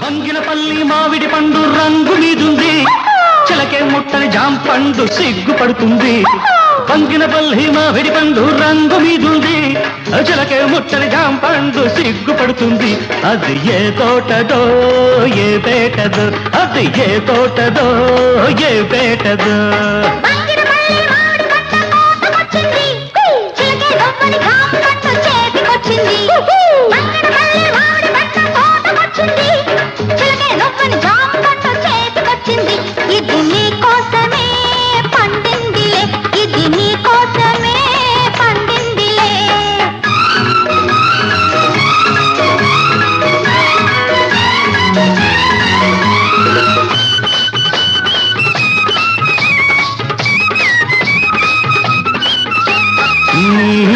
బంగినపల్లి మామిడి పండు రంగు మీదుంది. చిలకే ముట్టని జాం పండు సిగ్గుపడుతుంది. బంగినపల్లి మామిడి పండు రంగు మీదుంది. చిలకే ముట్టని జాం పండు సిగ్గుపడుతుంది. అది ఏ తోటదో ఏ పేటదో అది ఏ తోటదో ఏ పేటదో. நீ